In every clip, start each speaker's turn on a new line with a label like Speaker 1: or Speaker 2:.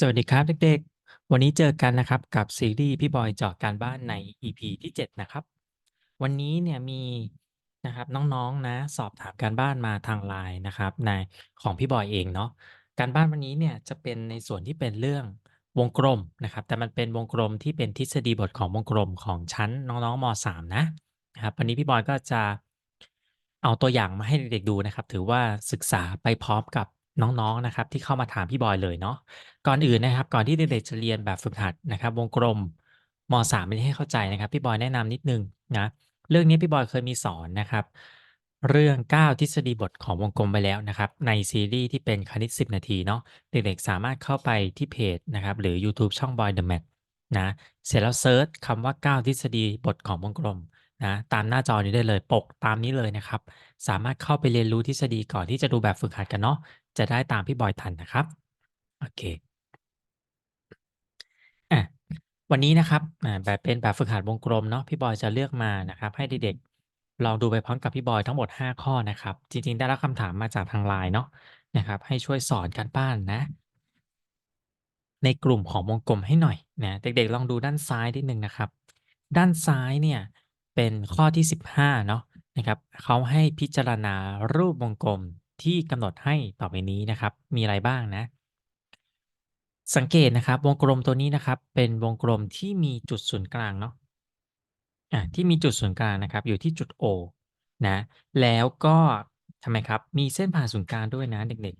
Speaker 1: สวัสดีครับเด็กๆ วันนี้เจอกันนะครับกับซีรีส์พี่บอยเจาะการบ้านใน EP ที่ 7 นะครับ วันนี้เนี่ยมีนะครับน้องๆนะสอบถามการบ้านมาทางไลน์นะครับในของพี่บอยเองเนาะการบ้านวันนี้เนี่ยจะเป็นในส่วนที่เป็นเรื่องวงกลมนะครับ แต่มันเป็นวงกลมที่เป็นทฤษฎีบทของวงกลมของชั้นน้องๆม .3 นะนะครับวันนี้พี่บอยก็จะเอาตัวอย่างมาให้เด็กๆดูนะครับ ถือว่าศึกษาไปพร้อมกับ น้องๆนะครับที่เข้ามาถามพี่บอยเลยเนาะก่อนอื่นนะครับ ก่อนที่เด็กๆจะเรียนแบบฝึกหัดนะครับ วงกลมม .3 ไม่ได้ให้เข้าใจนะครับ พี่บอยแนะนำนิดนึงนะเรื่องนี้พี่บอยเคยมีสอนนะครับ เรื่อง 9 ทฤษฎีบทของวงกลมไปแล้วนะครับ ในซีรีส์ที่เป็นคณิต 10 นาทีเนาะเด็กๆสามารถเข้าไปที่เพจนะครับหรือ YouTube ช่อง Boy the Math นะเสร็จแล้วเซิร์ชคำว่า 9 ทฤษฎีบทของวงกลมนะตามหน้าจอนี้ได้เลยปกตามนี้เลยนะครับ สามารถเข้าไปเรียนรู้ทฤษฎีก่อนที่จะดูแบบฝึกหัดกันเนาะ จะได้ตามพี่บอยทันนะครับ โอเคอะวันนี้นะครับแบบเป็นแบบฝึกหัดวงกลมเนาะพี่บอยจะเลือกมานะครับ ให้เด็กๆลองดูไปพร้อมกับพี่บอยทั้งหมด 5 ข้อนะครับ จริง ๆ ได้รับคำถามมาจากทางไลน์เนาะนะครับ ให้ช่วยสอนการบ้านนะ ในกลุ่มของวงกลมให้หน่อยนะเด็กๆ ลองดูด้านซ้ายนิดนึงนะครับ ด้านซ้ายเนี่ยเป็นข้อที่ 15เนาะนะครับเขาให้พิจารณารูปวงกลม ที่กำหนดให้ต่อไปนี้นะครับ มีอะไรบ้างนะ สังเกตนะครับ วงกลมตัวนี้นะครับ เป็นวงกลมที่มีจุดศูนย์กลางเนาะอ่าที่มีจุดศูนย์กลางนะครับ อยู่ที่จุด O นะ แล้วก็ทำไมครับ มีเส้นผ่าศูนย์กลางด้วยนะเด็ก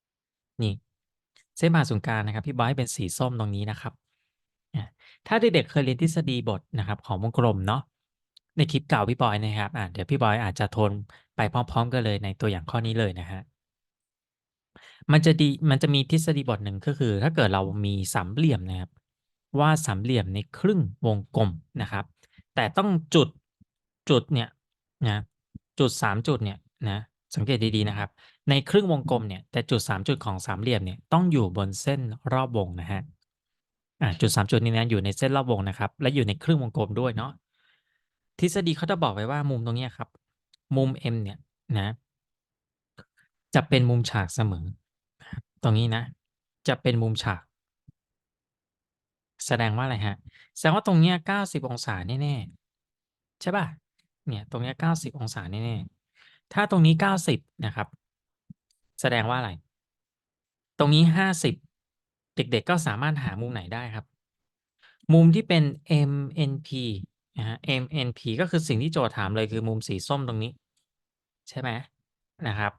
Speaker 1: ๆ นี่ เส้นผ่าศูนย์กลางนะครับ พี่บอยเป็นสีส้มตรงนี้นะครับ ถ้าเด็กๆเคยเรียนทฤษฎีบทนะครับ ของวงกลมเนาะ ในคลิปเก่าพี่บอยนะครับอ่าเดี๋ยวพี่บอยอาจจะทนไปพร้อม ๆ กันเลยในตัวอย่างข้อนี้เลยนะฮะมันจะดีมันจะมีทฤษฎีบทหนึ่งก็คือ ถ้าเกิดเรามีสามเหลี่ยมนะครับ ว่าสามเหลี่ยมในครึ่งวงกลมนะครับ แต่ต้องจุดจุดเนี่ยนะจุดสามจุดเนี่ยนะสังเกตดีๆนะครับ ในครึ่งวงกลมเนี่ยแต่จุดสามจุดของสามเหลี่ยมเนี่ยต้องอยู่บนเส้นรอบวงนะฮะอ่าจุดสามจุดนี้นะอยู่ในเส้นรอบวงนะครับ และอยู่ในครึ่งวงกลมด้วยเนาะ ทฤษฎีเขาจะบอกไว้ว่ามุมตรงนี้ครับ มุม m เนี่ยนะ จะเป็นมุมฉากเสมอ ตรงนี้นะ จะเป็นมุมฉาก แสดงว่าอะไรฮะ แสดงว่าตรงเนี้ย90องศาแน่ๆใช่ป่ะ เนี่ย ตรงเนี้ย90องศาแน่ๆถ้าตรงนี้90นะครับ แสดงว่าอะไร ตรงนี้50เด็กๆก็สามารถหามุมไหนได้ครับ มุมที่เป็น MNP นะฮะ MNP ก็คือสิ่งที่โจทย์ถามเลยคือมุมสีส้มตรงนี้ ใช่ไหมนะครับ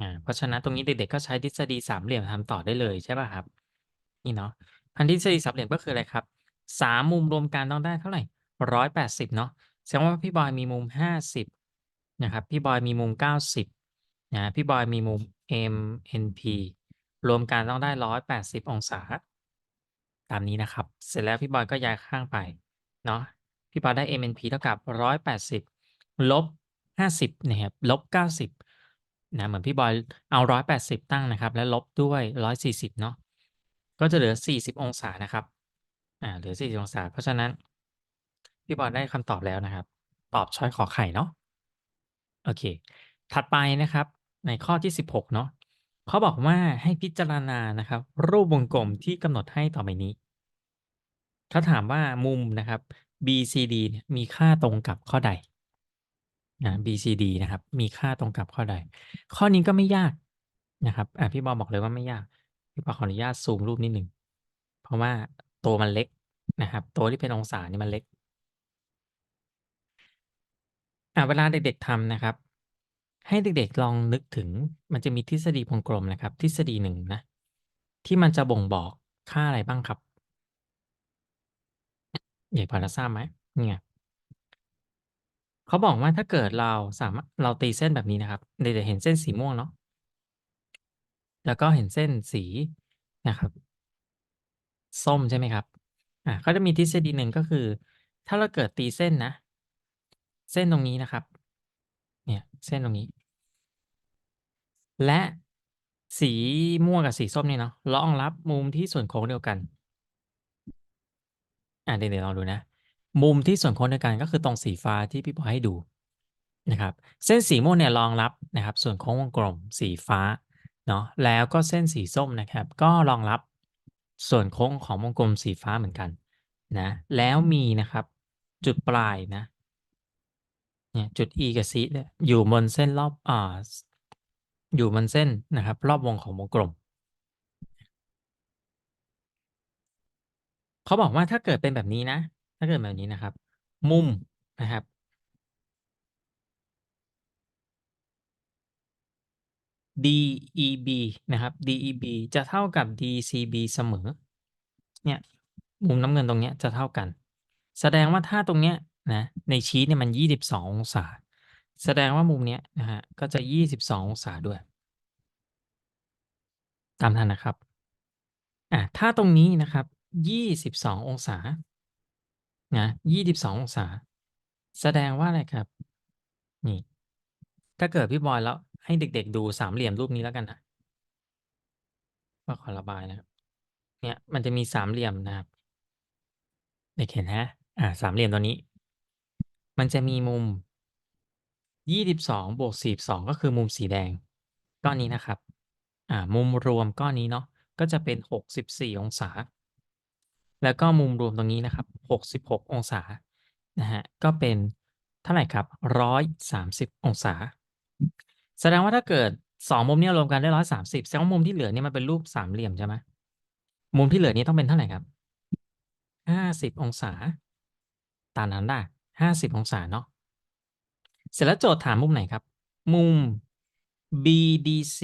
Speaker 1: อ่าเพราะฉะนั้นตรงนี้เด็กๆก็ใช้ทฤษฎีสามเหลี่ยมทำต่อได้เลยใช่ป่ะครับ นี่เนาะพันทฤษฎีสามเหลี่ยมก็คืออะไรครับสามมุมรวมกันต้องได้เท่าไหร่180เนาะแสดงว่าพี่บอยมีมุม50นะครับพี่บอยมีมุม90นะพี่บอยมีมุม MNP รวมกันต้องได้180องศา ตามนี้นะครับ เสร็จแล้วพี่บอยก็ย้ายข้างไปเนาะ พี่บอยได้ MNP เท่ากับ180ลบ50นะครับลบ90นะเหมือนพี่บอยเอา180ตั้งนะครับ แล้วลบด้วย140เนาะก็จะเหลือ40องศานะครับอ่าเหลือ40องศา เพราะฉะนั้น พี่บอยได้คำตอบแล้วนะครับ ตอบช้อยขอไข่เนาะโอเค ถัดไปนะครับ ในข้อที่16เนาะเขาบอกว่าให้พิจารณานะครับ รูปวงกลมที่กำหนดให้ต่อไปนี้เขาถามว่ามุมนะครับ BCD เนี่ยมีค่าตรงกับข้อใดนะ BCD นะครับ มีค่าตรงกับข้อใด ข้อนี้ก็ไม่ยากนะครับอ่าพี่บอบอกเลยว่าไม่ยาก พี่บอขออนุญาตซูมรูปนิดหนึ่ง เพราะว่าตัวมันเล็กนะครับ ตัวที่เป็นองศานี่มันเล็กอ่าเวลาเด็กๆทำนะครับ ให้เด็กๆลองนึกถึง มันจะมีทฤษฎีวงกลมนะครับ ทฤษฎีหนึ่งนะ ที่มันจะบ่งบอกค่าอะไรบ้างครับ เด็กพอจะทราบไหมเ?นี่ไงเขาบอกว่าถ้าเกิดเราสามารถเราตีเส้นแบบนี้นะครับเด็กๆเห็นเส้นสีม่วงเนาะแล้วก็เห็นเส้นสีนะครับ ส้มใช่ไหมครับอ่าเขาจะมีทฤษฎีหนึ่งก็คือ ถ้าเราเกิดตีเส้นนะ เส้นตรงนี้นะครับ เนี่ยเส้นตรงนี้ และสีม่วงกับสีส้มนี่เนาะรองรับมุมที่ส่วนโค้งเดียวกัน อ่าเด็กๆลองดูนะ มุมที่ส่วนโค้งเดียวกันก็คือตรงสีฟ้าที่พี่บอยให้ดูนะครับ เส้นสีม่วงเนี่ยรองรับนะครับ ส่วนโค้งวงกลมสีฟ้าเนาะแล้วก็เส้นสีส้มนะครับ ก็รองรับส่วนโค้งของวงกลมสีฟ้าเหมือนกันนะแล้วมีนะครับจุดปลายนะเนี่ยจุด E กับ C เนี่ยอยู่บนเส้นรอบอ่าอยู่บนเส้นนะครับ รอบวงของวงกลม เขาบอกว่าถ้าเกิดเป็นแบบนี้นะ ถ้าเกิดแบบนี้นะครับ มุมนะครับ DEB นะครับ DEB จะเท่ากับ DCB เสมอ เนี่ย มุมน้ำเงินตรงเนี้ยจะเท่ากัน แสดงว่าถ้าตรงเนี้ยนะ ในชีตเนี่ยมัน 22 องศา แสดงว่ามุมเนี้ยนะครับก็จะ 22 องศาด้วย ตามทันนะครับ อ่าถ้าตรงนี้นะครับ 22ององศา นะ22ององศา แสดงว่าอะไรครับ นี่ ถ้าเกิดพี่บอยแล้วให้เด็ก ๆ ดูสามเหลี่ยมรูปนี้แล้วกันนะก็ขอระบายนะครับ เนี่ยมันจะมีสามเหลี่ยมนะครับ เด็กเห็นนะอ่า สามเหลี่ยมตัวนี้ มันจะมีมุม22บสองบวก42ก็คือมุมสีแดง ก้อนนี้นะครับ อ่า มุมรวมก้อนนี้เนาะ ก็จะเป็น64องศา แล้วก็มุมรวมตรงนี้นะครับ 66 องศา นะครับก็เป็นเท่าไหร่ครับ 130 องศา แสดงว่าถ้าเกิด 2 มุมนี้รวมกันได้ 130 แสดงว่ามุมที่เหลือเนี่ยมันเป็นรูปสามเหลี่ยมใช่ไหมมุมที่เหลือนี้ต้องเป็นเท่าไหร่ครับ 50 องศา ตามนั้นได้50 องศาเนาะ เสร็จแล้วโจทย์ถามมุมไหนครับ มุม BDC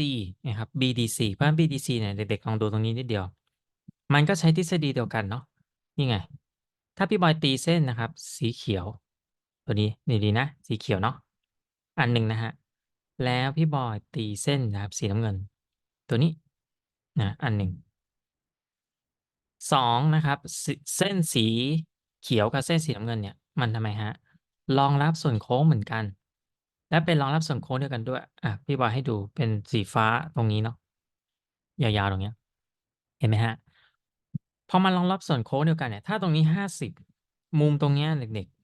Speaker 1: นะครับ BDC เพราะ BDC เนี่ยเด็กๆลองดูตรงนี้นิดเดียว มันก็ใช้ทฤษฎีเดียวกันเนาะนี่ไง ถ้าพี่บอยตีเส้นนะครับ สีเขียว ตัวนี้ดีๆนะ สีเขียวเนาะอันหนึ่งนะครับแล้วพี่บอยตีเส้นนะครับ สีน้ำเงิน ตัวนี้นะอันหนึ่ง2นะครับ เส้นสีเขียวกับเส้นสีน้ำเงินเนี่ย มันทำไมครับรองรับส่วนโค้งเหมือนกัน และเป็นรองรับส่วนโค้งเดียวกันด้วยอ่าพี่บอยให้ดูเป็นสีฟ้าตรงนี้เนาะยาวๆตรงเนี้ย เห็นไหมครับ พอมันรองรับส่วนโค้งเดียวกันเนี่ย ถ้าตรงนี้50มุมตรงเนี้ยเด็กๆ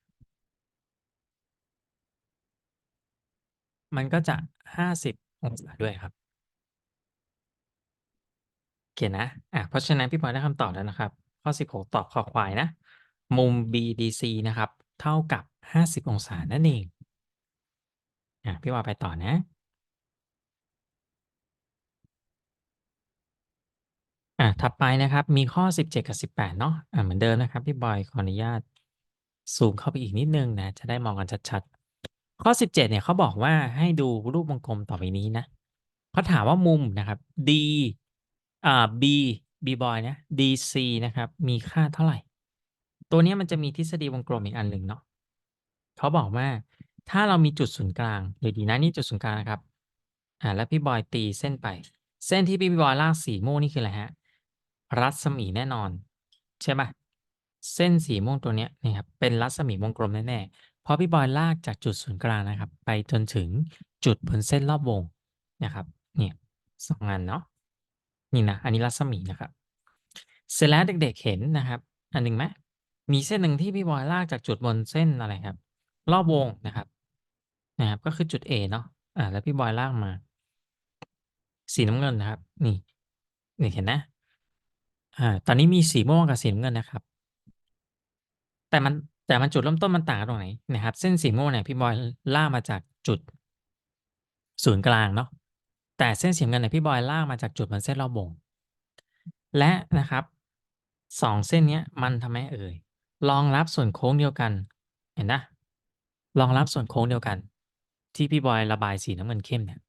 Speaker 1: มันก็จะ50องศาด้วยครับโอเคนะ อ่าเพราะฉะนั้นพี่บอยได้คำตอบแล้วนะครับ ข้อ16ตอบคอควายนะ มุม BDC นะครับ เท่ากับ50องศานั่นเอง อ่าพี่บอยไปต่อนะ อ่าถัดไปนะครับ มีข้อ 17 กับ 18 เนาะอ่าเหมือนเดิมนะครับ พี่บอยขออนุญาตซูมเข้าไปอีกนิดนึงนะ จะได้มองกันชัดๆ ข้อ 17 เนี่ยเขาบอกว่าให้ดูรูปวงกลมต่อไปนี้นะเขาถามว่ามุมนะครับ D อ่า B B บอยนะ DC นะครับ มีค่าเท่าไหร่ ตัวนี้มันจะมีทฤษฎีวงกลมอีกอันหนึ่งเนาะเขาบอกว่าถ้าเรามีจุดศูนย์กลางดีๆนะนี่จุดศูนย์กลางนะครับ อ่าแล้วพี่บอยตีเส้นไป เส้นที่พี่บอยลากสีม่วงนี่คืออะไรครับ รัศมีแน่นอน ใช่เปล่าเส้นสีม่วงตัวเนี้ยนะครับเป็นรัศมีวงกลมแน่ๆเพราะพี่บอยลากจากจุดศูนย์กลางนะครับ ไปจนถึงจุดบนเส้นรอบวงนะครับเนี่ย2อันเนาะนี่นะอันนี้รัศมีนะครับ เสร็จแล้วเด็กๆเห็นนะครับ อันหนึ่งไหมมีเส้นหนึ่งที่พี่บอยลากจากจุดบนเส้นอะไรครับ รอบวงนะครับนะครับ ก็คือจุด A เนาะอ่าแล้วพี่บอยลากมา สีน้ำเงินนะครับ นี่นี่เห็นนะ อ่า ตอนนี้มีสีม่วงกับสีน้ำเงินนะครับ แต่มันแต่มันจุดเริ่มต้นมันต่างกันตรงไหนนะครับ เส้นสีม่วงเนี่ยพี่บอยล่ากมาจากจุดศูนย์กลางเนาะแต่เส้นสีน้ำเงินเนี่ยพี่บอยล่ากมาจากจุดบนเส้นรอบวงและนะครับ2เส้นเนี้ยมันทำไมเอ่ยรองรับส่วนโค้งเดียวกัน เห็นนะรองรับส่วนโค้งเดียวกัน ที่พี่บอยระบายสีน้ำเงินเข้มเนี่ย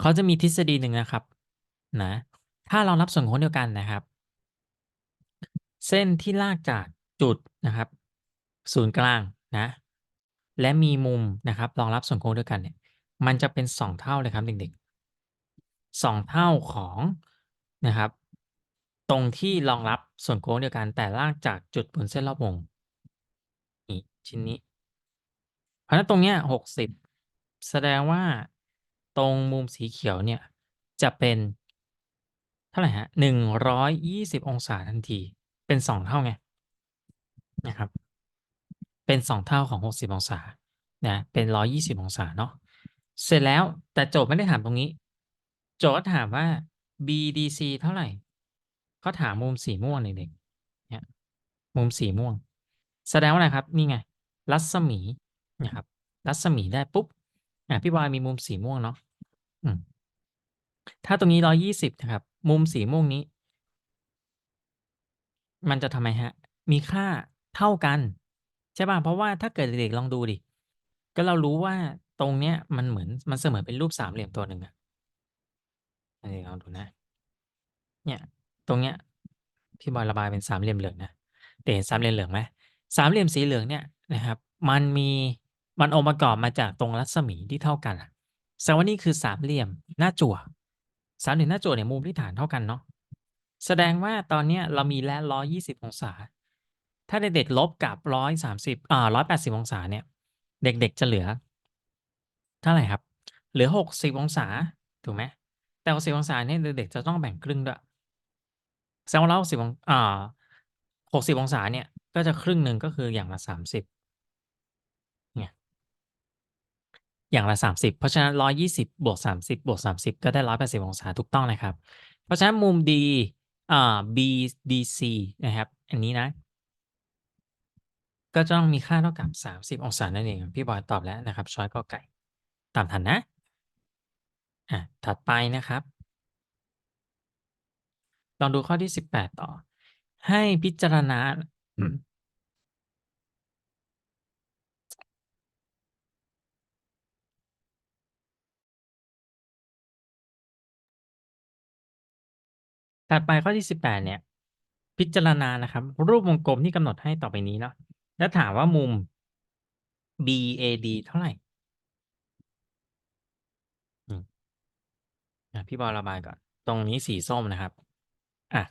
Speaker 1: เขาจะมีทฤษฎีหนึ่งนะครับ นะ ถ้ารองรับส่วนโค้งเดียวกันนะครับ เส้นที่ลากจากจุดนะครับ ศูนย์กลางนะ และมีมุมนะครับรองรับส่วนโค้งเดียวกันเนี่ย มันจะเป็น2เท่าเลยครับเด็กๆ2เท่าของนะครับ ตรงที่รองรับส่วนโค้งเดียวกัน แต่ลากจากจุดบนเส้นรอบวงนี่ชิ้นนี้ เพราะนั้นตรงเนี้ย60แสดงว่าตรงมุมสีเขียวเนี่ยจะเป็นเท่าไหรครับ120องศาทันที เป็น2เท่าไงนะครับ เป็น2เท่าของ60องศานะเป็น120องศาเนาะเสร็จแล้วแต่โจทย์ไม่ได้ถามตรงนี้ โจทย์ถามว่า BDC เท่าไหร่เขาถามมุมสีม่วงเด็กๆเนี่ยมุมสีม่วง แสดงว่าอะไรครับ นี่ไง รัศมีนะครับ รัศมีได้ปุ๊บอะพี่บอยมีมุมสีม่วงเนาะถ้าตรงนี้ร้อยี่สิบนะครับ มุมสีม่วงนี้ มันจะทำไมฮะ มีค่าเท่ากัน ใช่ป่ะ เพราะว่าถ้าเกิดเด็กๆลองดูดิ ก็เรารู้ว่าตรงเนี้ยมันเหมือนมันเสมือนเป็นรูปสามเหลี่ยมตัวหนึ่งอะอันนี้ลองดูนะ เนี่ย ตรงเนี้ยพี่บอยระบายเป็นสามเหลี่ยมเหลืองนะแต่เห็นสามเหลี่ยมเหลืองไหมสามเหลี่ยมสีเหลืองเนี่ยนะครับ มันมีมันองค์ประกอบมาจากตรงรัศมีที่เท่ากันอะแสดงว่านี่คือสามเหลี่ยมหน้าจั่วสามเหลี่ยมหน้าจั่วเนี่ยมุมที่ฐานเท่ากันเนาะ แสดงว่าตอนเนี้ยเรามีและร้อยยี่สิบองศา ถ้าเด็กๆลบกับร้อยสามสิบอ่าร้อยแปดสิบองศาเนี่ย เด็กๆจะเหลือ เท่าไหร่ครับ เหลือหกสิบองศา ถูกไหม แต่หกสิบองศาเนี่ยเด็กๆจะต้องแบ่งครึ่งด้วยแสดงว่าร้อยหกสิบองอ่าหกสิบองศาเนี่ย ก็จะครึ่งหนึ่งก็คืออย่างละสามสิบเนี่ย อย่างละสามสิบเพราะฉะนั้นร้อยยี่สิบบวกสามสิบบวกสามสิบก็ได้ร้อยแปดสิบองศาถูกต้องนะครับ เพราะฉะนั้นมุม D อ่า BDC นะครับ อันนี้นะ ก็จะต้องมีค่าเท่ากับสามสิบองศานั่นเอง พี่บอยตอบแล้วนะครับ ช้อยก็ไก่ ตามทันนะอะถัดไปนะครับ ลองดูข้อที่สิบแปดต่อ ให้พิจารณา ถัดไปข้อที่สิบแปดเนี่ย พิจารณานะครับ รูปวงกลมที่กำหนดให้ต่อไปนี้เนาะแล้วถามว่ามุม BAD เท่าไหร่พี่บอยระบายก่อน ตรงนี้สีส้มนะครับ อะ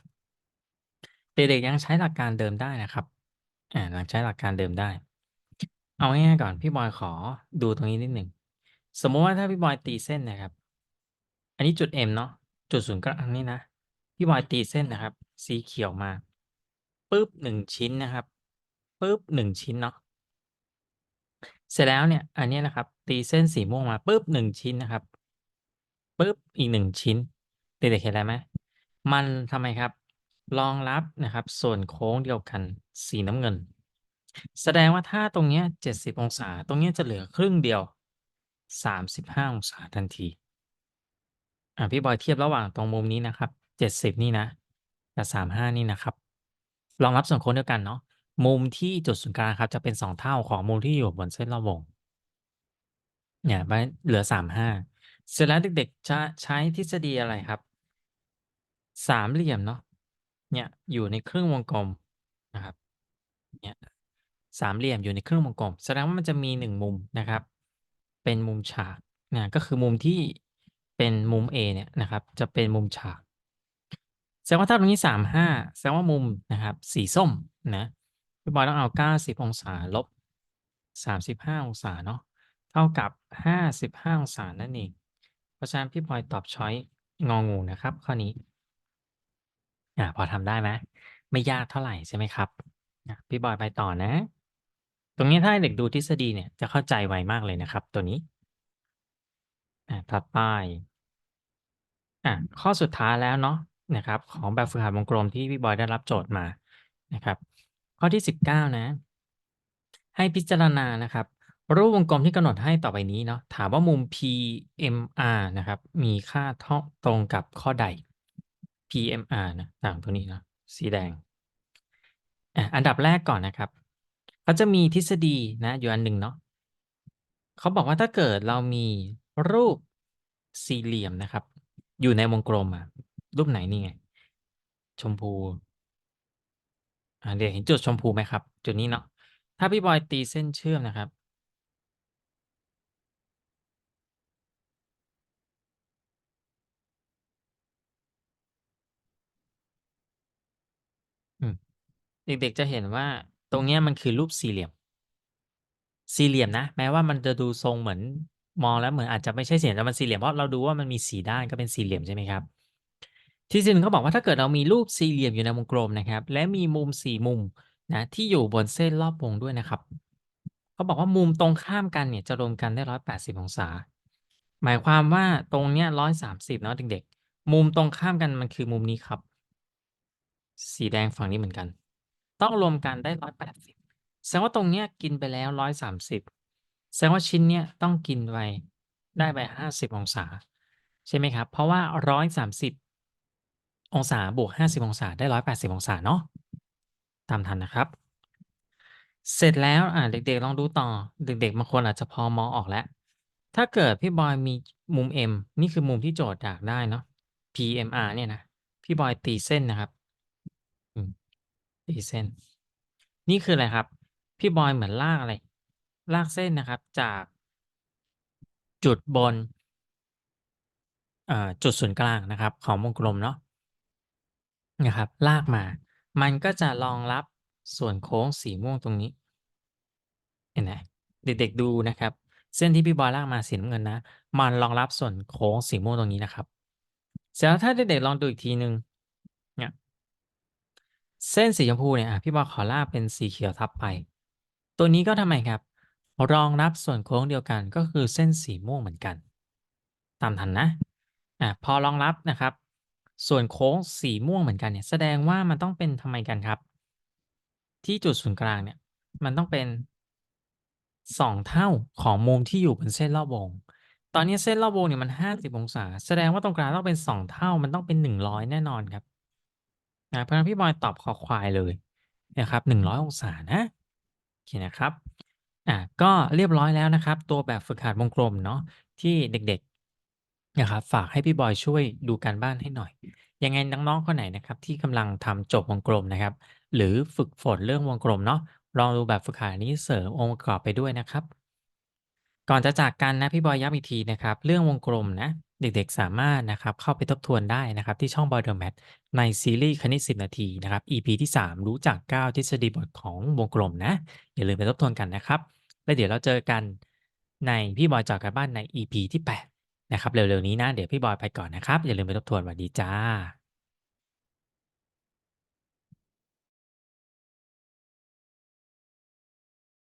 Speaker 1: เด็กๆยังใช้หลักการเดิมได้นะครับ อ่ายังใช้หลักการเดิมได้ เอาง่ายๆก่อน พี่บอยขอดูตรงนี้นิดหนึ่ง สมมติว่าถ้าพี่บอยตีเส้นนะครับ อันนี้จุด M เนาะ จุดศูนย์กลางนี้นะ พี่บอยตีเส้นนะครับ สีเขียวมาปุ๊บ1ชิ้นนะครับปุ๊บ1ชิ้นเนาะเสร็จแล้วเนี่ย อันนี้นะครับ ตีเส้นสีม่วงมาปุ๊บ1ชิ้นนะครับปุ๊บอีก1ชิ้นเด็กๆเห็นอะไรไหมมันทำไมครับรองรับนะครับ ส่วนโค้งเดียวกันสีน้ำเงิน แสดงว่าถ้าตรงเนี้ย70องศา ตรงเนี้ยจะเหลือครึ่งเดียว35องศาทันที อ่าพี่บอยเทียบระหว่างตรงมุมนี้นะครับ 70นี่นะกับ35นี่นะครับรองรับส่วนโค้งเดียวกันเนาะมุมที่จุดศูนย์กลางครับ จะเป็น2เท่าของมุมที่อยู่บนเส้นรอบวงเนี่ยมันเหลือ35เสร็จแล้วเด็กๆจะใช้ทฤษฎีอะไรครับ สามเหลี่ยมเนาะเนี่ยอยู่ในครึ่งวงกลมนะครับเนี่ยสามเหลี่ยมอยู่ในครึ่งวงกลม แสดงว่ามันจะมี1มุมนะครับ เป็นมุมฉากนะก็คือมุมที่เป็นมุม A เนี่ยนะครับ จะเป็นมุมฉาก แสดงว่าถ้าตรงนี้35แสดงว่ามุมนะครับ สีส้มนะพี่บอยต้องเอา90องศาลบ35องศาเนาะเท่ากับ55องศานั่นเองเพราะฉะนั้นพี่บอยตอบช้อยงองูนะครับ ข้อนี้อ่าพอทำได้ไหมไม่ยากเท่าไหร่ใช่ไหมครับอ่าพี่บอยไปต่อนะ ตรงนี้ถ้าเด็กดูทฤษฎีเนี่ยจะเข้าใจไวมากเลยนะครับ ตัวนี้อ่าถัดไปอ่าข้อสุดท้ายแล้วเนาะ นะครับของแบบฝึกหัดวงกลมที่พี่บอยได้รับโจทย์มานะครับ ข้อที่ 19 นะ ให้พิจารณานะครับ รูปวงกลมที่กำหนดให้ต่อไปนี้เนาะถามว่ามุม PMR นะครับ มีค่าเท่าตรงกับข้อใด PMR นะต่างตัวนี้เนาะสีแดงอันดับแรกก่อนนะครับเขาจะมีทฤษฎีนะอยู่อันหนึ่งเนาะเขาบอกว่าถ้าเกิดเรามีรูปสี่เหลี่ยมนะครับ อยู่ในวงกลมอะ รูปไหนนี่ไง ชมพูอ่าเด็กเห็นจุดชมพูไหมครับ จุดนี้เนาะถ้าพี่บอยตีเส้นเชื่อมนะครับ เด็กๆจะเห็นว่าตรงเนี้ยมันคือรูปสี่เหลี่ยม สี่เหลี่ยมนะ แม้ว่ามันจะดูทรงเหมือนมองแล้วเหมือนอาจจะไม่ใช่สี่เหลี่ยมแต่มันสี่เหลี่ยมเพราะเราดูว่ามันมี4ด้านก็เป็นสี่เหลี่ยมใช่ไหมครับ ทฤษฎีหนึ่งเขาบอกว่าถ้าเกิดเรามีรูปสี่เหลี่ยมอยู่ในวงกลมนะครับ และมีมุม4มุมนะที่อยู่บนเส้นรอบวงด้วยนะครับเขาบอกว่ามุมตรงข้ามกันเนี่ยจะรวมกันได้180องศา หมายความว่าตรงเนี้ย130เนาะเด็กๆ มุมตรงข้ามกันมันคือมุมนี้ครับ สีแดงฝั่งนี้เหมือนกัน ต้องรวมกันได้180แปดสิบแสดงว่าตรงเนี้ยกินไปแล้ว130แสดงว่าชิ้นเนี้ยต้องกินไปได้ไป50องศา ใช่ไหมครับ เพราะว่า130อ องศาบวก 50 องศาได้ 180 องศาเนาะตามทันนะครับ เสร็จแล้วอ่าเด็กๆลองดูต่อ เด็กๆบางคนอาจจะพอมองออกแล้ว ถ้าเกิดพี่บอยมีมุม M นี่คือมุมที่โจทย์อยากได้เนาะ PMR เนี่ยนะพี่บอยตีเส้นนะครับตีเส้น นี่คืออะไรครับ พี่บอยเหมือนลากอะไรลากเส้นนะครับจากจุดบนจุดศูนย์กลางนะครับ ของวงกลมเนาะ นะครับ ลากมา มันก็จะรองรับส่วนโค้งสีม่วงตรงนี้ เห็นไหมเด็กๆดูนะครับ เส้นที่พี่บอยลากมาสีน้ำเงินนะ มันรองรับส่วนโค้งสีม่วงตรงนี้นะครับ เสร็จแล้วถ้าเด็กๆลองดูอีกทีหนึ่งเนี่ยเส้นสีชมพูเนี่ยอ่าพี่บอยขอลากเป็นสีเขียวทับไป ตัวนี้ก็ทำไมครับ รองรับส่วนโค้งเดียวกันก็คือเส้นสีม่วงเหมือนกัน ตามทันนะอ่าพอรองรับนะครับ ส่วนโค้งสีม่วงเหมือนกันเนี่ย แสดงว่ามันต้องเป็นทำไมกันครับ ที่จุดศูนย์กลางเนี่ย มันต้องเป็น2เท่าของมุมที่อยู่บนเส้นรอบวง ตอนนี้เส้นรอบวงเนี่ยมัน50องศา แสดงว่าตรงกลางต้องเป็น2เท่า มันต้องเป็น100แน่นอนครับอ่าเพราะนั้นพี่บอยตอบคอควายเลยนะครับ100องศานะโอเคนะครับอ่าก็เรียบร้อยแล้วนะครับ ตัวแบบฝึกหัดวงกลมเนาะที่เด็ก นะครับ ฝากให้พี่บอยช่วยดูการบ้านให้หน่อย ยังไงน้องๆคนไหนนะครับ ที่กำลังทำโจทย์วงกลมนะครับ หรือฝึกฝนเรื่องวงกลมเนาะลองดูแบบฝึกหัดนี้เสริมองค์ประกอบไปด้วยนะครับ ก่อนจะจากกันนะพี่บอยย้ำอีกทีนะครับ เรื่องวงกลมนะ เด็กๆสามารถนะครับเข้าไปทบทวนได้นะครับ ที่ช่อง Boy The Math ในซีรีส์คณิต 10 นาทีนะครับ EP ที่ 3 รู้จัก 9 ทฤษฎีบทของวงกลมนะ อย่าลืมไปทบทวนกันนะครับ แล้วเดี๋ยวเราเจอกันในพี่บอยจาะการบ้านใน EP ที่ 8 นะครับเร็วๆนี้นะ เดี๋ยวพี่บอยไปก่อนนะครับ อย่าลืมไปทบทวนสวัสดีจ้า